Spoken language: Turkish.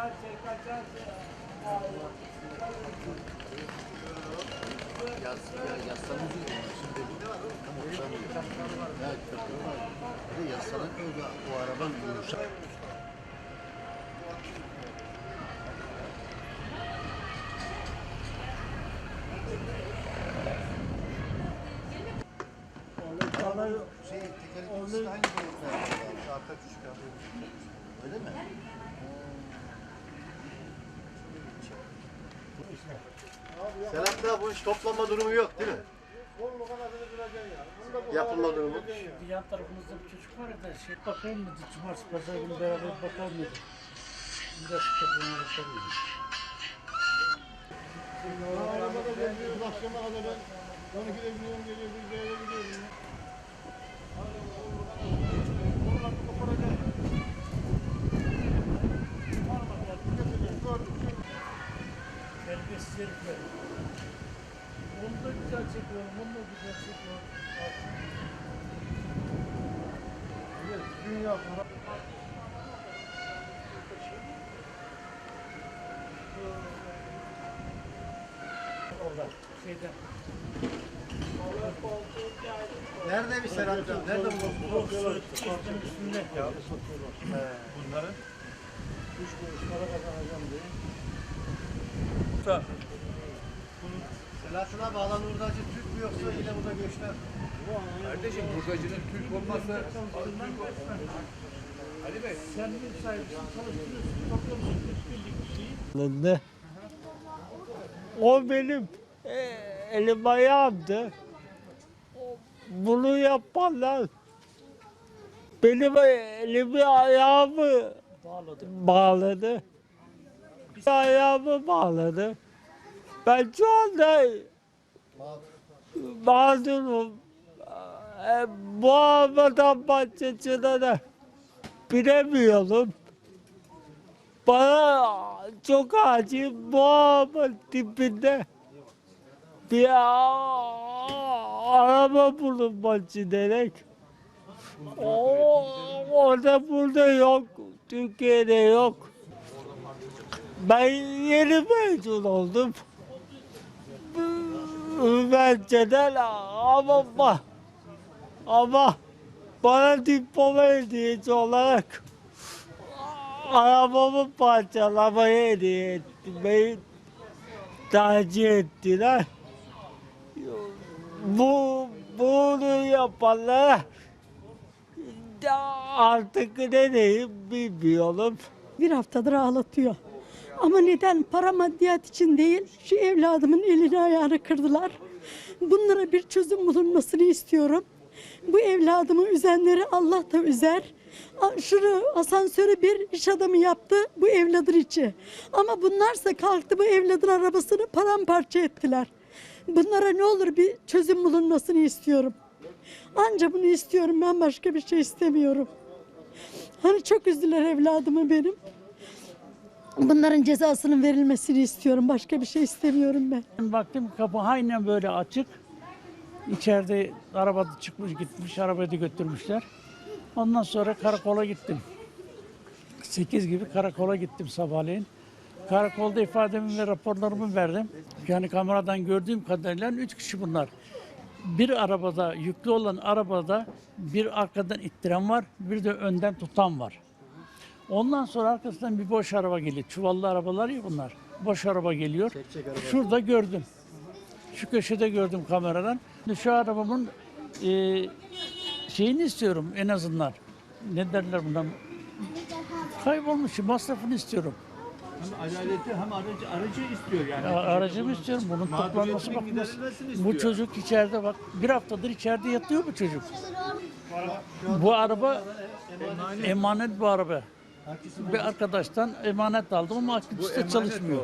Yaz, ya, yazsanız şimdi tam oturamıyor. Ya köprü var. Bir de yazsana da o araba yumuşak. Şey, tekerlekli de aynı boyutlarda. Arka küçük. Öyle mi? Abi bu iş toplanma durumu yok değil mi? Yapılma durumu. Bir yan tarafımızda bir çocuk var da şey bakayım dedi. Cumartesi pazar günü beraber bakalım dedi. Biraz toplumuna bakalım dedi. Arabada bekliyoruz akşama kadar ben 12'de gidiyorum geliyor bir eve gidiyorum ya. Terbiyesiz herifler. Onu da güzel çekiyorum. Evet, Dünya para. Orada, şeyden. Nerede bir abi? Nerede bu? O Söğüt Üstünün üstünde. Bunların 3 kuruş para kazanacağım diye. Selahattin abi alan hurdacı Türk mü yoksa yine burada göçmen? Kardeşim hurdacının Türk olması Sen bir sahibisin, çalıştırıyorsun, topluyorsun, birlik elinde. O benim e, elim ayağımdı. Bunu yapanlar benim elimi ayağımı Bağladı. bağladı. Ayağımı bağladı. Ben şu anda mağdurum. E, bu havadan bahçesine de binemiyorum. Bana çok acil bu havanın dibinde bir araba bulunması gerek. O, orada burada yok. Türkiye'de yok. Ben yeni mezun oldum. Üniversiteden ama ba- ama bana diploma hediyesi olarak arabamı parçalamayı hediye etmeyi tercih ettiler. Bu bunu yapanlara artık ne diyeyim bilmiyorum. bir haftadır ağlatıyor. Ama neden? Para maddiyat için değil, şu evladımın elini ayağını kırdılar. Bunlara bir çözüm bulunmasını istiyorum. Bu evladımı üzenleri Allah da üzer. Şunu asansöre bir iş adamı yaptı bu evladın içi. Ama bunlarsa kalktı bu evladın arabasını paramparça ettiler. Bunlara ne olur bir çözüm bulunmasını istiyorum. Anca bunu istiyorum ben başka bir şey istemiyorum. Hani çok üzdüler evladımı benim. Bunların cezasının verilmesini istiyorum. Başka bir şey istemiyorum ben. Baktım kapı aynen böyle açık. İçeride araba çıkmış gitmiş, arabayı da götürmüşler. Ondan sonra karakola gittim. 8 gibi karakola gittim sabahleyin. Karakolda ifademi ve raporlarımı verdim. Yani kameradan gördüğüm kadarıyla 3 kişi bunlar. Bir arabada, yüklü olan arabada bir arkadan ittiren var, bir de önden tutan var. Ondan sonra arkasından bir boş araba geliyor. Çuvallı arabalar ya bunlar. Boş araba geliyor. Şurada gördüm. Şu köşede gördüm kameradan. Şu arabamın e, şeyini istiyorum en azından. Ne derler buna? Kaybolmuş masrafını istiyorum. hem adaleti hem aracı, aracı istiyor yani. Ya, aracımı istiyorum. Bunun toplanması bakması. giderilmesini Bu çocuk içeride bak. Bir haftadır içeride yatıyor bu çocuk. Bu araba emanet bu araba. Bir arkadaştan emanet aldım ama aküsü çalışmıyor.